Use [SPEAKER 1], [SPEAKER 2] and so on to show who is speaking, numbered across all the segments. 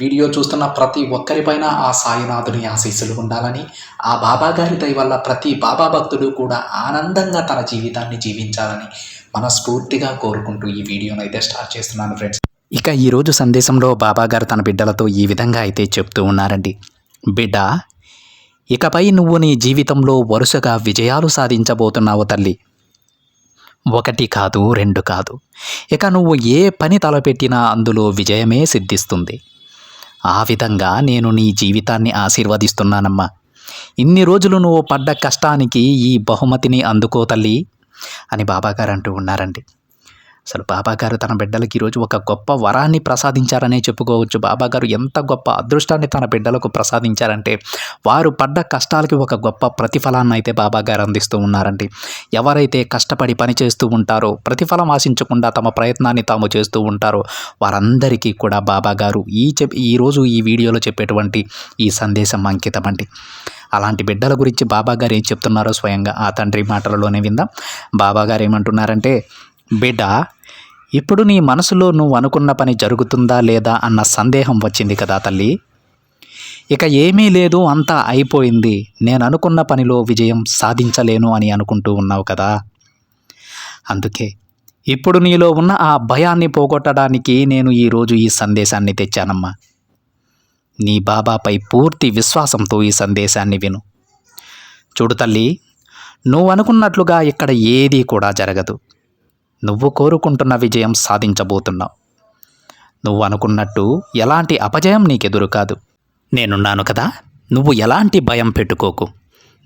[SPEAKER 1] Video చూస్తున్న ప్రతి ఒక్కరిపైన ఆ సాయినాథుని ఆశీస్సులు ఉండాలని ఆ బాబా గారి దయ వల్ల ప్రతి బాబా భక్తుడు కూడా ఆనందంగా తన జీవితాన్ని జీవించాలని మనస్ఫూర్తిగా కోరుకుంటూ ఈ వీడియోను అయితే స్టార్ట్ చేస్తున్నాను ఫ్రెండ్స్. ఇక ఈరోజు సందేశంలో బాబా గారు తన బిడ్డలతో ఈ విధంగా అయితే చెప్తూ ఉన్నారండి. బిడ్డ ఇకపై నువ్వు నీ జీవితంలో వరుసగా విజయాలు సాధించబోతున్నావు తల్లి. ఒకటి కాదు రెండు కాదు. ఇక నువ్వు ఏ పని తలపెట్టినా అందులో విజయమే సిద్ధిస్తుంది. ఆ విధంగా నేను నీ జీవితాన్ని ఆశీర్వదిస్తున్నానమ్మా. ఇన్ని రోజులు నువ్వు పడ్డ కష్టానికి ఈ బహుమతిని అందుకో తల్లి అని బాబాగారు అంటూ ఉన్నారండి. అసలు బాబాగారు తన బిడ్డలకి ఈరోజు ఒక గొప్ప వరాన్ని ప్రసాదించారనే చెప్పుకోవచ్చు. బాబాగారు ఎంత గొప్ప అదృష్టాన్ని తన బిడ్డలకు ప్రసాదించారంటే వారు పడ్డ కష్టాలకి ఒక గొప్ప ప్రతిఫలాన్ని అయితే బాబాగారు అందిస్తూ ఉన్నారండి. ఎవరైతే కష్టపడి పని చేస్తూ ఉంటారో ప్రతిఫలం ఆశించకుండా తమ ప్రయత్నాన్ని తాము చేస్తూ ఉంటారో వారందరికీ కూడా బాబాగారు ఈ చెప్ ఈరోజు ఈ వీడియోలో చెప్పేటువంటి ఈ సందేశం అంకితం అండి అలాంటి బిడ్డల గురించి బాబాగారు ఏం చెప్తున్నారో స్వయంగా ఆ తండ్రి మాటలలోనే విందాం. బాబాగారు ఏమంటున్నారంటే బిడ్డ ఇప్పుడు నీ మనసులో నువ్వు అనుకున్న పని జరుగుతుందా లేదా అన్న సందేహం వచ్చింది కదా తల్లి. ఇక ఏమీ లేదు అంతా అయిపోయింది. నేను అనుకున్న పనిలో విజయం సాధించలేను అని అనుకుంటూ ఉన్నావు కదా. అందుకే ఇప్పుడు నీలో ఉన్న ఆ భయాన్ని పోగొట్టడానికి నేను ఈరోజు ఈ సందేశాన్ని తెచ్చానమ్మా. నీ బాబాపై పూర్తి విశ్వాసంతో ఈ సందేశాన్ని విను. చూడు తల్లి నువ్వు అనుకున్నట్లుగా ఇక్కడ ఏదీ కూడా జరగదు. నువ్వు కోరుకుంటున్న విజయం సాధించబోతున్నావు. నువ్వు అనుకున్నట్టు ఎలాంటి అపజయం నీకెదురు కాదు. నేనున్నాను కదా నువ్వు ఎలాంటి భయం పెట్టుకోకు.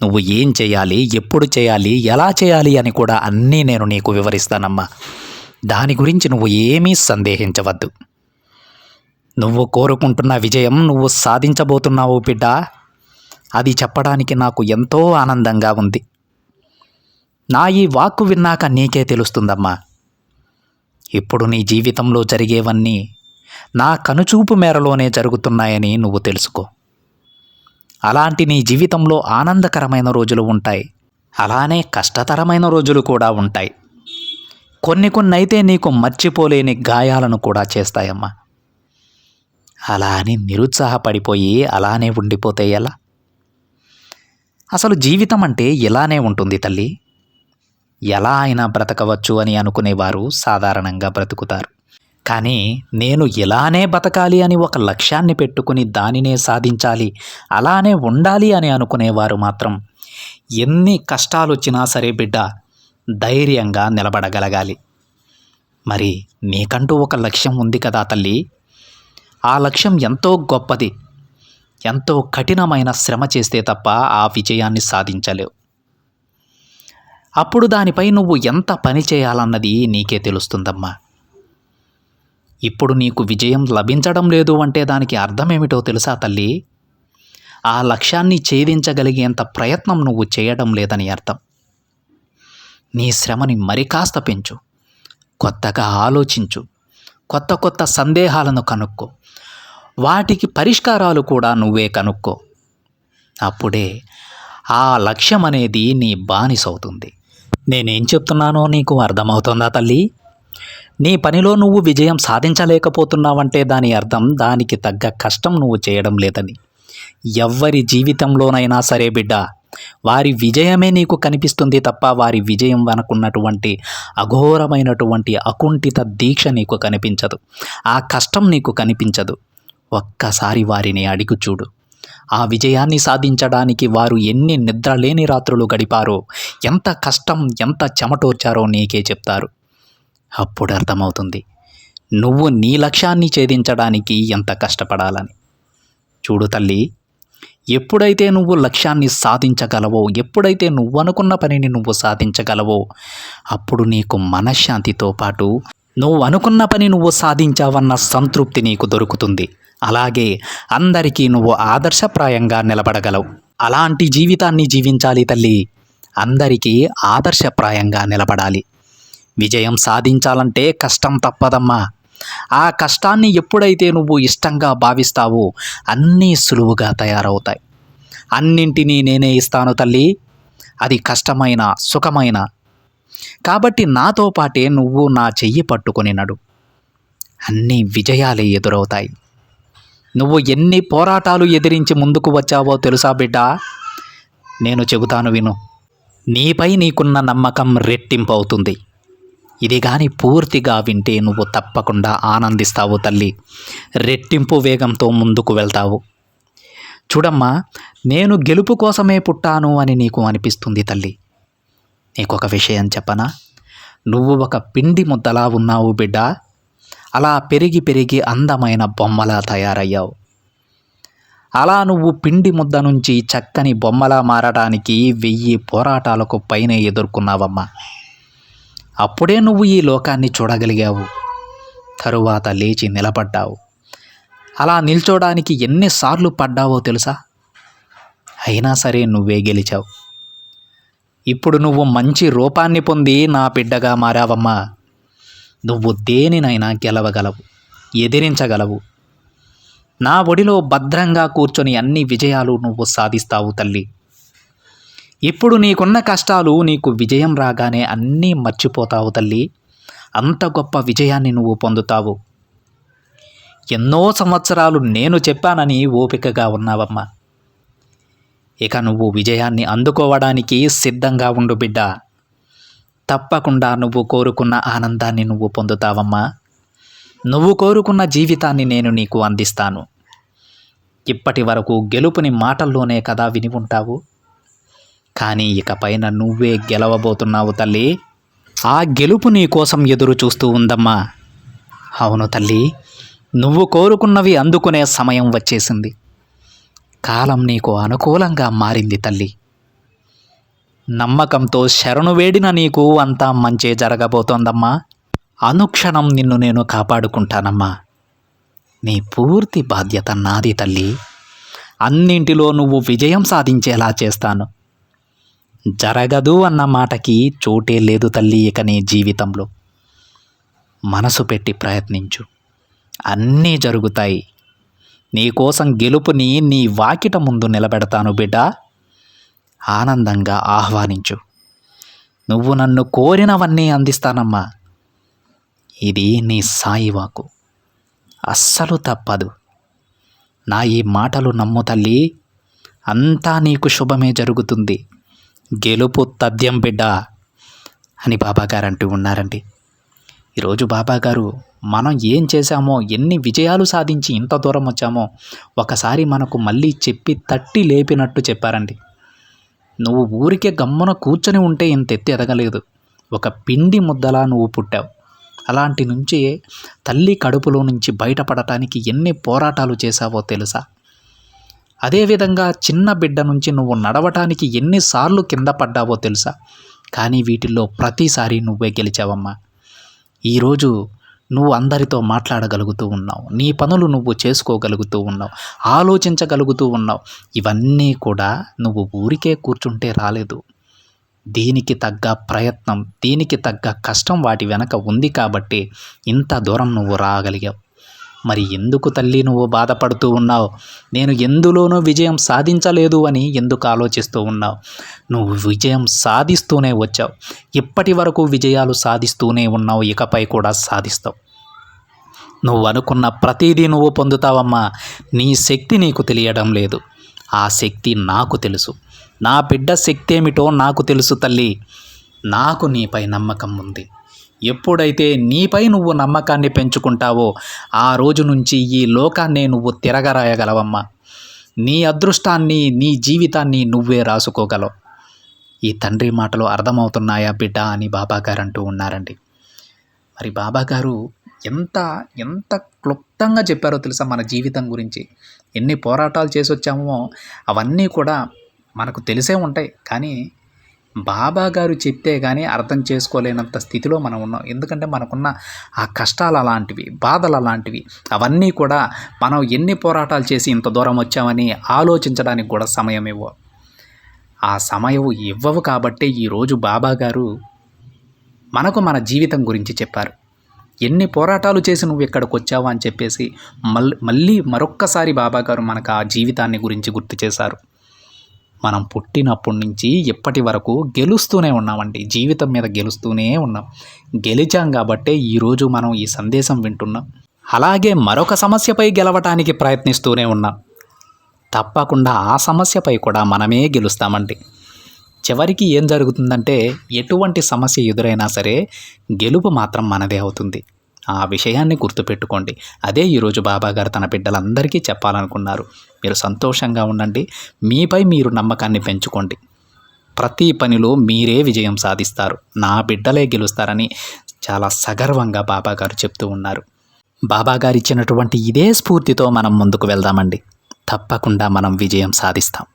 [SPEAKER 1] నువ్వు ఏం చేయాలి ఎప్పుడు చేయాలి ఎలా చేయాలి అని కూడా అన్నీ నేను నీకు వివరిస్తానమ్మా. దాని గురించి నువ్వు ఏమీ సందేహించవద్దు. నువ్వు కోరుకుంటున్న విజయం నువ్వు సాధించబోతున్నావు బిడ్డ. అది చెప్పడానికి నాకు ఎంతో ఆనందంగా ఉంది. నా ఈ వాక్కు విన్నాక నీకే తెలుస్తుందమ్మా. ఇప్పుడు నీ జీవితంలో జరిగేవన్నీ నా కనుచూపు మేరలోనే జరుగుతున్నాయని నువ్వు తెలుసుకో. అలాంటి నీ జీవితంలో ఆనందకరమైన రోజులు ఉంటాయి. అలానే కష్టతరమైన రోజులు కూడా ఉంటాయి. కొన్ని కొన్ని అయితే నీకు మర్చిపోలేని గాయాలను కూడా చేస్తాయమ్మా. అలా అని నిరుత్సాహపడిపోయి అలానే ఉండిపోతే ఎలా? అసలు జీవితం అంటే ఇలానే ఉంటుంది తల్లి. ఎలా అయినా బ్రతకవచ్చు అని అనుకునేవారు సాధారణంగా బ్రతుకుతారు. కానీ నేను ఇలానే బతకాలి అని ఒక లక్ష్యాన్ని పెట్టుకుని దానినే సాధించాలి అలానే ఉండాలి అని అనుకునేవారు మాత్రం. ఎన్ని కష్టాలు వచ్చినా సరే బిడ్డ ధైర్యంగా నిలబడగలగాలి. మరి నీకంటూ ఒక లక్ష్యం ఉంది కదా తల్లి? ఆ లక్ష్యం ఎంతో గొప్పది. ఎంతో కఠినమైన శ్రమ చేస్తే తప్ప ఆ విజయాన్ని సాధించలేవు. అప్పుడు దానిపై నువ్వు ఎంత పని చేయాలన్నది నీకే తెలుస్తుందమ్మా. ఇప్పుడు నీకు విజయం లభించడం లేదు అంటే దానికి అర్థమేమిటో తెలుసా తల్లి? ఆ లక్ష్యాన్ని ఛేదించగలిగేంత ప్రయత్నం నువ్వు చేయడం లేదని అర్థం. నీ శ్రమని మరి కాస్త పెంచు. కొత్తగా ఆలోచించు. కొత్త కొత్త సందేహాలను కనుక్కో. వాటికి పరిష్కారాలు కూడా నువ్వే కనుక్కో. అప్పుడే ఆ లక్ష్యం అనేది నీ బానిసవుతుంది. నేనేం చెప్తున్నానో నీకు అర్థమవుతుందా తల్లి? నీ పనిలో నువ్వు విజయం సాధించలేకపోతున్నావంటే దాని అర్థం దానికి తగ్గ కష్టం నువ్వు చేయడం లేదని. ఎవ్వరి జీవితంలోనైనా సరే బిడ్డ వారి విజయమే నీకు కనిపిస్తుంది తప్ప వారి విజయం వెనకున్నటువంటి అఘోరమైనటువంటి అకుంఠిత దీక్ష నీకు కనిపించదు. ఆ కష్టం నీకు కనిపించదు. ఒక్కసారి వారిని అడిగి చూడు. ఆ విజయాన్ని సాధించడానికి వారు ఎన్ని నిద్రలేని రాత్రులు గడిపారో ఎంత కష్టం ఎంత చెమటోర్చారో నీకే చెప్తారు. అప్పుడు అర్థమవుతుంది. నువ్వు నీ లక్ష్యాన్ని ఛేదించడానికి ఎంత కష్టపడాలని. చూడు తల్లి ఎప్పుడైతే నువ్వు లక్ష్యాన్ని సాధించగలవో ఎప్పుడైతే నువ్వు అనుకున్న పనిని నువ్వు సాధించగలవో అప్పుడు నీకు మనశ్శాంతితో పాటు నువ్వు అనుకున్న పని నువ్వు సాధించావన్న సంతృప్తి నీకు దొరుకుతుంది. అలాగే అందరికీ నువ్వు ఆదర్శప్రాయంగా నిలబడగలవు. అలాంటి జీవితాన్ని జీవించాలి తల్లి. అందరికీ ఆదర్శప్రాయంగా నిలబడాలి. విజయం సాధించాలంటే కష్టం తప్పదమ్మా. ఆ కష్టాన్ని ఎప్పుడైతే నువ్వు ఇష్టంగా భావిస్తావో అన్నీ సులువుగా తయారవుతాయి. అన్నింటినీ నేనే ఇస్తాను తల్లి. అది కష్టమైన సుఖమైన కాబట్టి నాతో పాటే నువ్వు నా చెయ్యి పట్టుకొని నడు. అన్ని విజయాలే ఎదురవుతాయి. నువ్వు ఎన్ని పోరాటాలు ఎదిరించి ముందుకు వచ్చావో తెలుసా బిడ్డ? నేను చెబుతాను విను. నీపై నీకున్న నమ్మకం రెట్టింపు అవుతుంది ఇది కానీ పూర్తిగా వింటే నువ్వు తప్పకుండా ఆనందిస్తావు తల్లి. రెట్టింపు వేగంతో ముందుకు వెళ్తావు. చూడమ్మా నేను గెలుపు కోసమే పుట్టాను అని నీకు అనిపిస్తుంది తల్లి. నీకు ఒక విషయం చెప్పనా? నువ్వు ఒక పిండి ముద్దలా ఉన్నావు బిడ్డ. అలా పెరిగి పెరిగి అందమైన బొమ్మలా తయారయ్యావు. అలా నువ్వు పిండి ముద్ద నుంచి చక్కని బొమ్మలా మారడానికి వెయ్యి పోరాటాలకు పైనే ఎదుర్కొన్నావమ్మా. అప్పుడే నువ్వు ఈ లోకాన్ని చూడగలిగావు. తరువాత లేచి నిలబడ్డావు. అలా నిల్చోడానికి ఎన్నిసార్లు పడ్డావో తెలుసా? అయినా సరే నువ్వే గెలిచావు. ఇప్పుడు నువ్వు మంచి రూపాన్ని పొంది నా బిడ్డగా మారావమ్మా. నువ్వు దేనినైనా గెలవగలవు ఎదిరించగలవు. నా ఒడిలో భద్రంగా కూర్చొని అన్ని విజయాలు నువ్వు సాధిస్తావు తల్లి. ఇప్పుడు నీకున్న కష్టాలు నీకు విజయం రాగానే అన్నీ మర్చిపోతావు తల్లి. అంత గొప్ప విజయాన్ని నువ్వు పొందుతావు. ఎన్నో సంవత్సరాలు నేను చెప్పానని ఓపికగా ఉన్నావమ్మా. ఇక నువ్వు విజయాన్ని అందుకోవడానికి సిద్ధంగా ఉండు బిడ్డ. తప్పకుండా నువ్వు కోరుకున్న ఆనందాన్ని నువ్వు పొందుతావమ్మా. నువ్వు కోరుకున్న జీవితాన్ని నేను నీకు అందిస్తాను. ఇప్పటి వరకు గెలుపుని మాటల్లోనే కదా విని ఉంటావు. కానీ ఇక పైన నువ్వే గెలవబోతున్నావు తల్లి. ఆ గెలుపు నీ కోసం ఎదురు చూస్తూ ఉందమ్మా. అవును తల్లి నువ్వు కోరుకున్నవి అందుకునే సమయం వచ్చేసింది. కాలం నీకు అనుకూలంగా మారింది తల్లి. నమ్మకంతో శరణు వేడిన నీకు అంతా మంచే జరగబోతోందమ్మా. అనుక్షణం నిన్ను నేను కాపాడుకుంటానమ్మా. నీ పూర్తి బాధ్యత నాది తల్లి. అన్నింటిలో నువ్వు విజయం సాధించేలా చేస్తాను. జరగదు అన్న మాటకి చోటే లేదు తల్లి ఇక నీ జీవితంలో. మనసు పెట్టి ప్రయత్నించు. అన్నీ జరుగుతాయి. నీకోసం గెలుపుని నీ వాకిట ముందు నిలబెడతాను బిడ్డ. ఆనందంగా ఆహ్వానించు. నువ్వు నన్ను కోరినవన్నీ అందిస్తానమ్మా. ఇది నీ సాయి వాకు అస్సలు తప్పదు. నా ఈ మాటలు నమ్ము తల్లి. అంతా నీకు శుభమే జరుగుతుంది. గెలుపు తథ్యం బిడ్డ అని బాబాగారు అంటూ ఉన్నారండి. ఈరోజు బాబాగారు మనం ఏం చేశామో ఎన్ని విజయాలు సాధించి ఇంత దూరం వచ్చామో ఒకసారి మనకు మళ్ళీ చెప్పి తట్టి లేపినట్టు చెప్పారండి. నువ్వు ఊరికే గమ్మున కూర్చొని ఉంటే ఇంత ఎత్తి ఎదగలేదు. ఒక పిండి ముద్దలా నువ్వు పుట్టావు. అలాంటి నుంచి తల్లి కడుపులో నుంచి బయటపడటానికి ఎన్ని పోరాటాలు చేశావో తెలుసా? అదేవిధంగా చిన్న బిడ్డ నుంచి నువ్వు నడవటానికి ఎన్నిసార్లు కింద పడ్డావో తెలుసా? కానీ వీటిల్లో ప్రతిసారి నువ్వే గెలిచావమ్మా. ఈరోజు నువ్వు అందరితో మాట్లాడగలుగుతూ ఉన్నావు. నీ పనులు నువ్వు చేసుకోగలుగుతూ ఉన్నావు. ఆలోచించగలుగుతూ ఉన్నావు. ఇవన్నీ కూడా నువ్వు ఊరికే కూర్చుంటే రాలేదు. దీనికి తగ్గ ప్రయత్నం దీనికి తగ్గ కష్టం వాటి వెనక ఉంది కాబట్టి ఇంత దూరం నువ్వు రాగలిగావు. మరి ఎందుకు తల్లి నువ్వు బాధపడుతూ ఉన్నావు? నేను ఎందులోనూ విజయం సాధించలేదు అని ఎందుకు ఆలోచిస్తూ ఉన్నావు? నువ్వు విజయం సాధిస్తూనే వచ్చావు. ఇప్పటి వరకు విజయాలు సాధిస్తూనే ఉన్నావు ఇకపై కూడా సాధిస్తావు. నువ్వు అనుకున్న ప్రతిదీ నువ్వు పొందుతావమ్మా. నీ శక్తి నీకు తెలియడం లేదు. ఆ శక్తి నాకు తెలుసు. నా బిడ్డ శక్తి ఏమిటో నాకు తెలుసు తల్లి. నాకు నీపై నమ్మకం ఉంది. ఎప్పుడైతే నీపై నువ్వు నమ్మకాన్ని పెంచుకుంటావో ఆ రోజు నుంచి ఈ లోకాన్నే నువ్వు తిరగరాయగలవమ్మా. నీ అదృష్టాన్ని నీ జీవితాన్ని నువ్వే రాసుకోగలవు. ఈ తండ్రి మాటలు అర్థమవుతున్నాయా బిడ్డ అని బాబాగారు అంటూ ఉన్నారండి. మరి బాబాగారు ఎంత ఎంత క్లుప్తంగా చెప్పారో తెలుసా మన జీవితం గురించి? ఎన్ని పోరాటాలు చేసి వచ్చామో అవన్నీ కూడా మనకు తెలిసే ఉంటాయి. కానీ బాబా గారు చెప్తే కానీ అర్థం చేసుకోలేనంత స్థితిలో మనం ఉన్నాం. ఎందుకంటే మనకున్న ఆ కష్టాలు అలాంటివి బాధలు అలాంటివి అవన్నీ కూడా మనం ఎన్ని పోరాటాలు చేసి ఇంత దూరం వచ్చామని ఆలోచించడానికి కూడా సమయం ఇవ్వ ఆ సమయం ఇవ్వవు కాబట్టే ఈరోజు బాబా గారు మనకు మన జీవితం గురించి చెప్పారు. ఎన్ని పోరాటాలు చేసి నువ్వు ఇక్కడికి వచ్చావు అని చెప్పేసి మళ్ళీ మళ్ళీ మరొక్కసారి బాబాగారు మనకు ఆ జీవితాన్ని గురించి గుర్తు చేశారు. మనం పుట్టినప్పటి నుంచి ఇప్పటి వరకు గెలుస్తూనే ఉన్నామండి. జీవితం మీద గెలుస్తూనే ఉన్నాం. గెలిచాం కాబట్టే ఈరోజు మనం ఈ సందేశం వింటున్నాం. అలాగే మరొక సమస్యపై గెలవటానికి ప్రయత్నిస్తూనే ఉన్నాం. తప్పకుండా ఆ సమస్యపై కూడా మనమే గెలుస్తామండి. చివరికి ఏం జరుగుతుందంటే ఎటువంటి సమస్య ఎదురైనా సరే గెలుపు మాత్రం మనదే అవుతుంది. ఆ విషయాన్ని గుర్తుపెట్టుకోండి. అదే ఈరోజు బాబాగారు తన బిడ్డలందరికీ చెప్పాలనుకున్నారు. మీరు సంతోషంగా ఉండండి. మీపై మీరు నమ్మకాన్ని పెంచుకోండి. ప్రతి పనిలో మీరే విజయం సాధిస్తారు. నా బిడ్డలే గెలుస్తారని చాలా సగర్వంగా బాబాగారు చెప్తూ ఉన్నారు. బాబాగారు ఇచ్చినటువంటి ఇదే స్ఫూర్తితో మనం ముందుకు వెళ్దామండి. తప్పకుండా మనం విజయం సాధిస్తాం.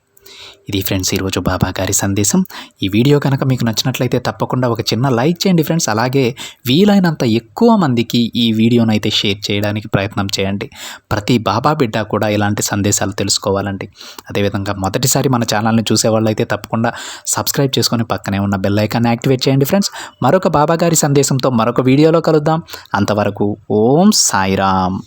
[SPEAKER 1] ఇది ఫ్రెండ్స్ ఈరోజు బాబా గారి సందేశం. ఈ వీడియో కనుక మీకు నచ్చినట్లయితే తప్పకుండా ఒక చిన్న లైక్ చేయండి ఫ్రెండ్స్. అలాగే వీలైనంత ఎక్కువ మందికి ఈ వీడియోను అయితే షేర్ చేయడానికి ప్రయత్నం చేయండి. ప్రతి బాబా బిడ్డ కూడా ఇలాంటి సందేశాలు తెలుసుకోవాలండి. అదేవిధంగా మొదటిసారి మన ఛానల్ని చూసేవాళ్ళైతే తప్పకుండా సబ్స్క్రైబ్ చేసుకొని పక్కనే ఉన్న బెల్ ఐకాన్ని యాక్టివేట్ చేయండి ఫ్రెండ్స్. మరొక బాబా గారి సందేశంతో మరొక వీడియోలో కలుద్దాం. అంతవరకు ఓం సాయిరామ్.